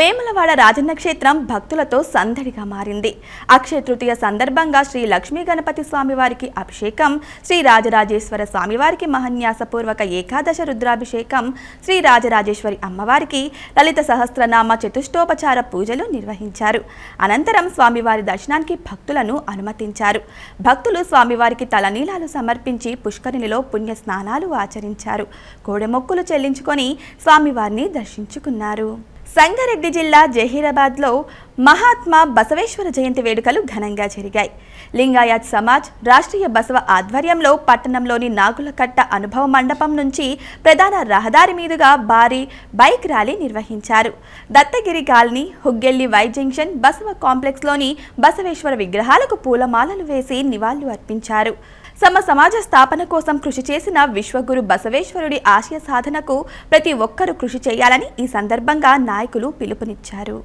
వేములవాడ రాజన్న క్షేత్రం భక్తులతో సందడిగా మారింది. అక్షయ తృతీయ సందర్భంగా శ్రీ లక్ష్మీ గణపతి స్వామివారికి అభిషేకం శ్రీ రాజరాజేశ్వర స్వామివారికి మహన్యాసపూర్వక ఏకాదశ రుద్రాభిషేకం శ్రీ రాజరాజేశ్వరి అమ్మవారికి లలిత సహస్రనామ చతుష్టోపచార పూజలు నిర్వహించారు. అనంతరం స్వామివారి దర్శనానికి భక్తులను అనుమతించారు. భక్తులు స్వామివారికి తలనీలాలు సమర్పించి పుష్కరిణిలో పుణ్య స్నానాలు ఆచరించారు కోడెమొక్కులు చెల్లించుకొని స్వామివారిని దర్శించుకున్నారు. సంగారెడ్డి జిల్లా జహీరాబాద్లో మహాత్మా బసవేశ్వర జయంతి వేడుకలు ఘనంగా జరిగాయి. లింగాయత్ సమాజ్ రాష్ట్రీయ బసవ ఆధ్వర్యంలో పట్టణంలోని నాగులకట్ట అనుభవ మండపం నుంచి ప్రధాన రహదారి మీదుగా భారీ బైక్ ర్యాలీ నిర్వహించారు. Dattagiri colony Huggelli Y junction Basava కాంప్లెక్స్లోని Basaveshwara విగ్రహాలకు పూలమాలలు వేసి నివాళులు అర్పించారు. తమ సమాజ స్థాపన కోసం కృషి చేసిన విశ్వగురు బసవేశ్వరుడి ఆశయ సాధనకు ప్రతి ఒక్కరూ కృషి చేయాలని ఈ సందర్భంగా నాయకులు పిలుపునిచ్చారు.